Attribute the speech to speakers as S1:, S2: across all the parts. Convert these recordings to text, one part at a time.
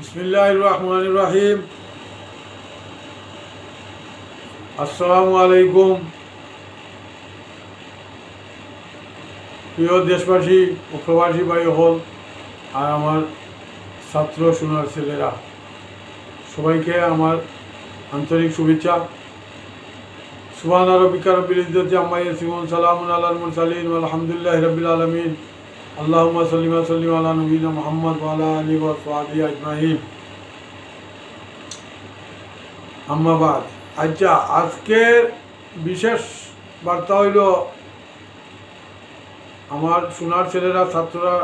S1: বিসমিল্লাহ রহমান রাহিম আসসালামু আলাইকুম প্রিয় দেশবাসী ও প্রবাসী ভাই হল আর আমার ছাত্র সোনার ছেলেরা, সবাইকে আমার আন্তরিক শুভেচ্ছা। সুবহান রবিকা রব্বিল ইজ্জতি আম্মা ইয়াসিফুন, সালামুন আলাল মুরসালিন আলহামদুলিল্লাহি রাব্বিল আলামিন। আল্লাহুম্মা সাল্লি ওয়া সাল্লিম আলা নবিয়িনা মুহাম্মদ ওয়া আলা ওয়া সাহবিহি আজমাইন। আম্মা বাদ। আচ্ছা আজকের বিশেষ বার্তা হইল, আমার সোনার ছেলেরা, ছাত্ররা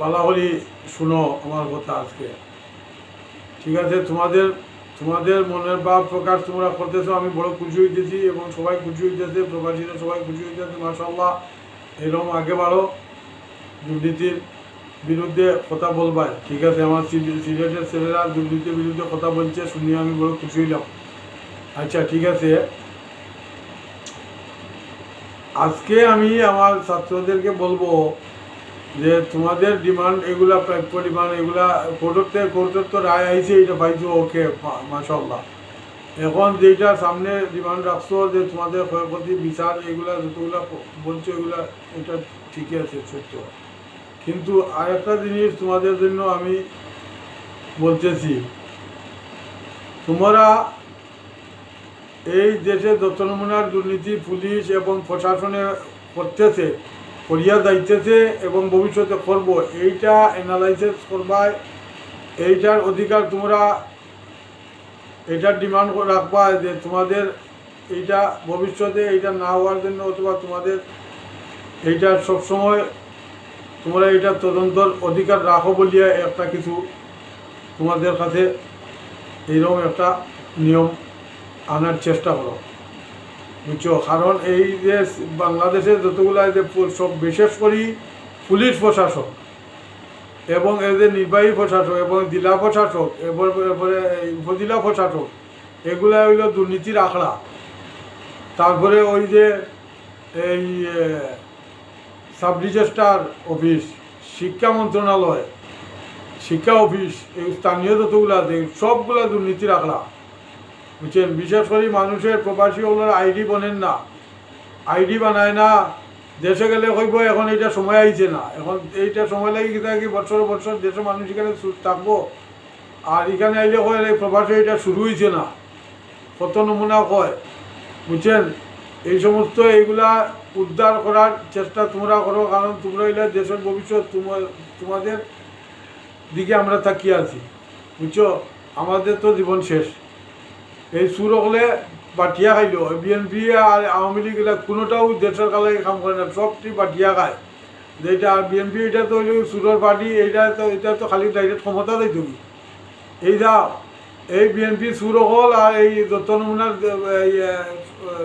S1: বালাহলি শুনো আমার কথা আজকে। ঠিক আছে, তোমাদের তোমাদের মনের ভাব প্রকাশ তোমরা করতেছো, আমি বড় খুশি হইতেছি এবং সবাই খুশি হইতেছে, প্রবাসীরা সবাই খুশি হইতেছে মাসাল্লাহ এরকম আগে বাড়ো দুর্নীতির বিরুদ্ধে কথা বলবাই। ঠিক আছে, আমার সিলে- সিলেটের ছেলেরা দুর্নীতির বিরুদ্ধে কথা বলছে শুনিয়ে আমি বড় খুশি হইলাম। আচ্ছা ঠিক আছে। আজকে আমি আমার ছাত্রদেরকে বলব যে তোমাদের ডিমান্ড এগুলা, প্রাপ্য ডিমান্ড এগুলা কোর্টের কোর্টের তো রায় আইছে, এটা পাইছো, ওকে মাসাল্লাহ এখন যেটা সামনে ডিমান্ড রাখছো যে তোমাদের ক্ষয়ক্ষতি, বিচার, এগুলা যতগুলা বলছো এগুলা, এটা ঠিকই আছে, সত্য। কিন্তু আরেকটা জিনিস তোমাদের জন্য আমি বলতেছি। তোমরা এই দেশে যত নমুনার দুর্নীতি, পুলিশ এবং প্রশাসনে করতেছে, করিয়া যাইতেছে এবং ভবিষ্যতে করব, এইটা অ্যানালাইসিস করবায়, এইটার অধিকার তোমরা এটার ডিমান্ড রাখবা যে তোমাদের এইটা ভবিষ্যতে এইটা না হওয়ার জন্য অথবা তোমাদের এইটা সবসময় তোমরা এটা তদন্তর অধিকার রাখো বলিয়া একটা কিছু তোমাদের কাছে এইরকম একটা নিয়ম আনার চেষ্টা করো। বুঝছ? কারণ এই যে বাংলাদেশে যতগুলো যে সব বিশেষ করি পুলিশ প্রশাসক এবং এদের নির্বাহী প্রশাসক এবং জেলা প্রশাসক, এরপরে উপজেলা প্রশাসক, এগুলা হইল দুর্নীতির আখড়া। তারপরে ওই যে এই সাব রেজিস্ট্রার অফিস শিক্ষা মন্ত্রণালয়, শিক্ষা অফিস এই স্থানীয় যতগুলো আছে, সবগুলা দুর্নীতির আখড়া। বুঝছেন? বিশেষ করে মানুষের প্রবাসী ওগুলোর আইডি বনেন না। আইডি বানায় না দেশে গেলে কইব এখন এইটা সময় আইছে না। এখন এইটা সময় লাগি কি থাকি, বছর বছর দেশে মানুষ এখানে থাকব। আর এখানে আইলে কয় এই প্রবাসী এটা শুরু হয়েছে না। কত নমুনা কয় বুঝছেন? এই সমস্ত এইগুলা উদ্ধার করার চেষ্টা তোমরা করো, কারণ তোমরা এলে দেশের ভবিষ্যৎ তোমার তোমাদের দিকে আমরা তাকিয়ে আছি, বুঝছ? আমাদের তো জীবন শেষ। এই সুর হলে বাটিয়া খাইল। বিএনপি আর আওয়ামী লীগ কোনোটাও দেশের কালে কাম করে না সবটি বাটিয়া খায়। যেটা আর বিএনপি এটা তো সুরের পার্টি এইটা তো এটা তো খালি ডাইরেক্ট ক্ষমতা দেয় তুমি। এই যা এই বিএনপি সুর হল আর এই যত নমুনার এই,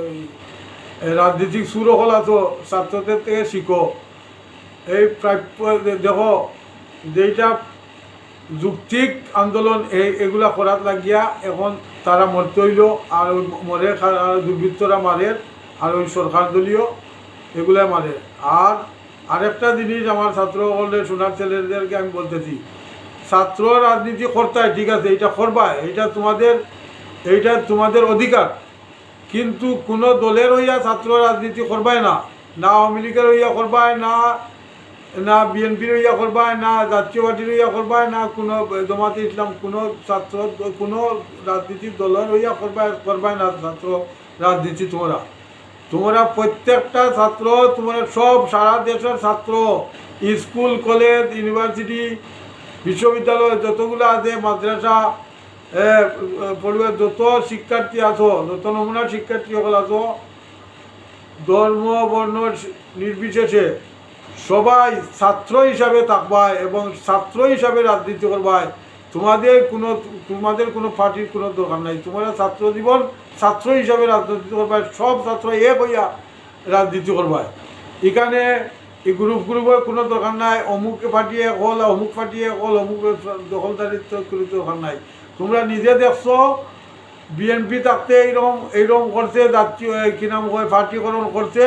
S1: এই, এই রাজনীতিক সুর হল আছো ছাত্রদের থেকে শিখো এই প্রাপ্য দেখো যেইটা যুক্তিক আন্দোলন এই এগুলা করাত লাগিয়া এখন তারা মরতে হইল আর ওই মরে আর দুর্বৃত্তরা মারে আর ওই সরকার দলীয় এগুলা মারে আর আরেকটা জিনিস আমার ছাত্র হলের সোনার ছেলেদেরকে আমি বলতেছি। ছাত্র রাজনীতি করতায় ঠিক আছে এটা করবায় এটা তোমাদের, এইটা তোমাদের অধিকার। কিন্তু কোনো দলের হইয়া ছাত্র রাজনীতি করবায় না না আওয়ামী লীগের হইয়া করবায় না না বিএনপির ইয়া করবায়, না জাতীয় পার্টির ইয়া করবায়, না কোনো জমাতে ইসলাম, কোনো ছাত্র, কোনো রাজনীতির দলের ইয়া করবায় করবায় না ছাত্র রাজনীতি তোমরা। তোমরা প্রত্যেকটা ছাত্র, তোমরা সব সারা দেশের ছাত্র, স্কুল, কলেজ, ইউনিভার্সিটি, বিশ্ববিদ্যালয় যতগুলো আছে, মাদ্রাসা পড়ুয়া যত শিক্ষার্থী আছো, যত নমুনার শিক্ষার্থী সকল আছো, ধর্ম, বর্ণ নির্বিশেষে সবাই ছাত্র হিসাবে থাকবায় এবং ছাত্র হিসাবে রাজনীতি করবায়, তোমাদের কোনো তোমাদের কোনো পার্টির কোনো দরকার নাই। তোমরা ছাত্র জীবন ছাত্র হিসাবে রাজনীতি করবায়, সব ছাত্র এক হইয়া রাজনীতি করবায়। এখানে এই গ্রুপ গ্রুপের কোনো দরকার নাই। অমুক এক হল, অমুক এক হল, অমুক দখলদারিত্ব কোনো দরকার নাই। তোমরা নিজে দেখছ, বিএনপি থাকতে এইরকম এইরকম করছে, জাতীয়, কি নাম হয় পার্টিকরণ করছে,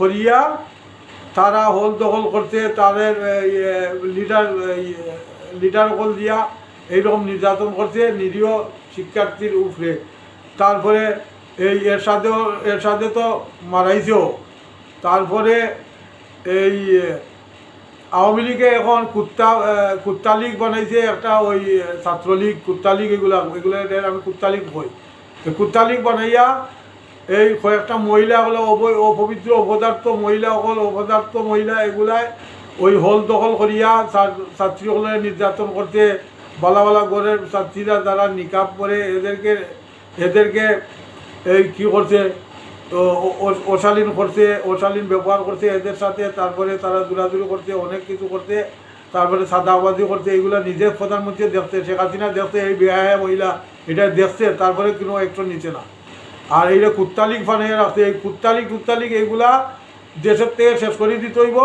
S1: করিয়া তারা হল দখল করছে, তাদের লিডার লিডার কল দিয়া এইরকম নির্যাতন করছে নিরীহ শিক্ষার্থীর উপরে। তারপরে এই এর সাথেও এর সাথে তো মারাইছেও। তারপরে এই আওয়ামী লীগে এখন কুত্তা কুত্তা লীগ বানাইছে, একটা ওই ছাত্রলীগ, কুত্তা লীগ এগুলা এগুলো আমি কুত্তা লীগ এই কুত্তা লীগ বানাইয়া এই কয়েকটা মহিলা হলো অপবিত্র, অপদার্থ মহিলা হল অপদার্থ মহিলা এগুলাই ওই হল দখল করিয়া ছাত্র- ছাত্রীসকলে নির্যাতন করতে, বালা বালা ঘরের ছাত্রীরা যারা নিকাপ করে এদেরকে এদেরকে এই কী করছে অশালীন করছে, অশালীন ব্যবহার করছে এদের সাথে, তারপরে তারা দূরাদূরি করছে, অনেক কিছু করছে, তারপরে সাদাবাজি করছে, এগুলো নিজে প্রধানমন্ত্রী দেখছে, শেখ হাসিনা দেখছে, এই বিহায় মহিলা এটা দেখছে, তারপরে কোনো একটু নিচ্ছে না। আর এই যে কুত্তালিক ফানিয়ে রাখছে এই কুত্তালিক টুত্তালিক এইগুলা দেশের থেকে শেষ করে দিতে হইব।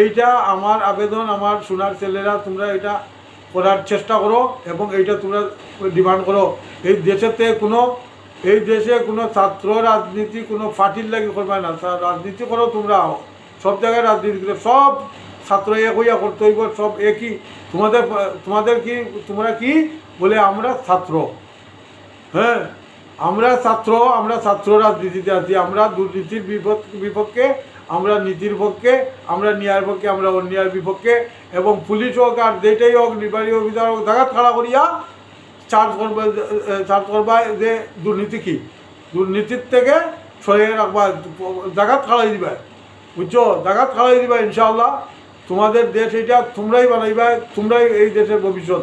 S1: এইটা আমার আবেদন, আমার সোনার ছেলেরা, তোমরা এটা করার চেষ্টা করো এবং এইটা তোমরা ডিমান্ড করো। এই দেশের থেকে কোনো, এই দেশে কোনো ছাত্র রাজনীতি, কোনো পার্টির লাগে করবে না। রাজনীতি করো তোমরা। সব জায়গায় রাজনীতি করে। সব ছাত্র এক হইয়া করতে হইব, সব একই। তোমাদের তোমাদের কি, তোমরা কি বলে আমরা ছাত্র? হ্যাঁ? আমরা ছাত্র আমরা ছাত্র রাজনীতিতে আছি, আমরা দুর্নীতির বিপক্ষে, আমরা নীতির পক্ষে, আমরা নিয়ার পক্ষে, আমরা অন্যায়ের বিপক্ষে, এবং পুলিশ হোক আর যেটাই হোক, নির্বাহী অফিসার হোক জায়গা খাড়া করিয়া চার্জ করবে চার্জ করবা যে দুর্নীতি কি? দুর্নীতির থেকে সরিয়ে রাখবা জায়গা খাড়াই দিবা। বুঝছ? জায়গা খাড়াই দিবা, ইনশাআল্লাহ। তোমাদের দেশ এটা তোমরাই বানাইবা, তোমরাই এই দেশের ভবিষ্যৎ।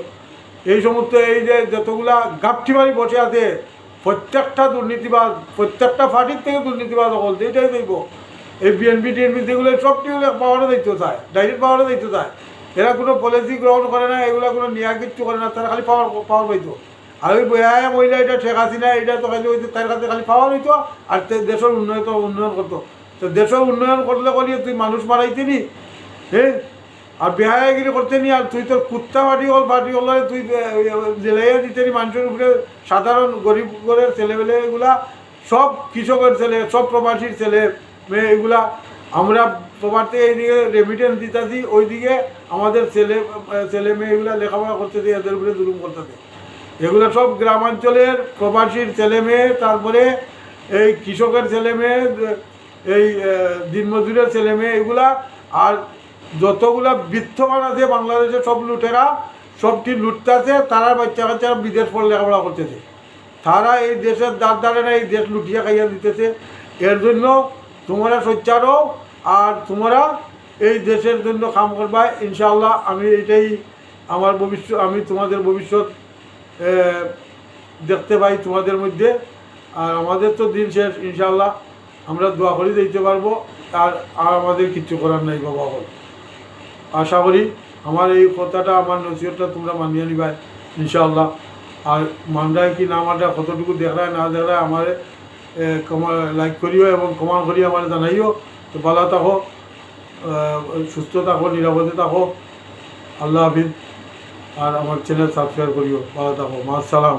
S1: এই সমস্ত এই যে যতগুলা গাপটি মারি বসে আছে প্রত্যেকটা দুর্নীতিবাজ, প্রত্যেকটা পার্টির থেকে দুর্নীতিবাজ হল এইটাই দেখব এই বিএনপি টিএনপি যেগুলো সবটি হলে পাওয়ারে দেখতে চায় ডাইরেক্ট পাওয়ারে দেখতে চায়। এরা কোনো পলিসি গ্রহণ করে না, এগুলো কোনো নিয়া কিচ্ছু করে না, তারা খালি পাওয়ার পাওয়ার পাইতো। আর ওই বয়া মহিলা, এটা শেখ হাসিনা এটা তো খালি হইতো তার কাছে খালি পাওয়ার হইতো, আর দেশের উন্নয়ন উন্নয়ন করতো। তো দেশের উন্নয়ন করলে করিয়ে তুই মানুষ মারাইছিনি হ্যাঁ? আর বেহায়াগিরি করতে নি আর তুই তোর কুত্তা পাটি হল পাটি হল তুই জেলাইয়া দিতে নি মানুষের উপরে সাধারণ গরিব ঘরের ছেলেমেলে এগুলা, সব কৃষকের ছেলে, সব প্রবাসীর ছেলে, মেয়ে এগুলা। আমরা প্রবাসে এইদিকে রেমিটেন্স দিতেছি ওইদিকে আমাদের ছেলে ছেলে মেয়ে এগুলা লেখাপড়া করতেছে, এদের উপরে জুলুম করতেছে। এগুলো সব গ্রামাঞ্চলের প্রবাসীর ছেলে মেয়ে, তারপরে এই কৃষকের ছেলে মেয়ে এই দিনমজুরের ছেলে মেয়ে এগুলা, আর যতগুলা বিত্তমান আছে বাংলাদেশে সব লুটেরা সবটি লুটতেছে তারা বাচ্চা কাচ্চারা বিদেশ পড়ে লেখাপড়া করতেছে। তারা এই দেশের দ্বার দ্বারে না, এই দেশ লুটিয়ে খাইয়া দিতেছে। এর জন্য তোমরা সোচ্চার আর তোমরা এই দেশের জন্য কাম করবা। ইনশাল্লাহ আমি এটাই আমার ভবিষ্যৎ, আমি তোমাদের ভবিষ্যৎ দেখতে পাই তোমাদের মধ্যে। আর আমাদের তো দিন শেষ ইনশাল্লাহ আমরা দোয়া করে দিতে পারব। আর আর আমাদের কিচ্ছু করার নাই বাবা হল আশা করি আমার এই কথাটা, আমার নসিহতটা তোমরা মানিয়ে নিবাই ইনশাআল্লাহ। আর মানরায় কি না মানরা কতটুকু দেখায়, না দেখায় আমার কমা লাইক করিও এবং কমান করি আমার জানাইও। তো ভালো থাকো সুস্থ থাকো, নিরাপদে থাকো। আল্লাহ হাফিজ। আর আমার চ্যানেল সাবস্ক্রাইব করিও। ভালো থাকো। মা সালাম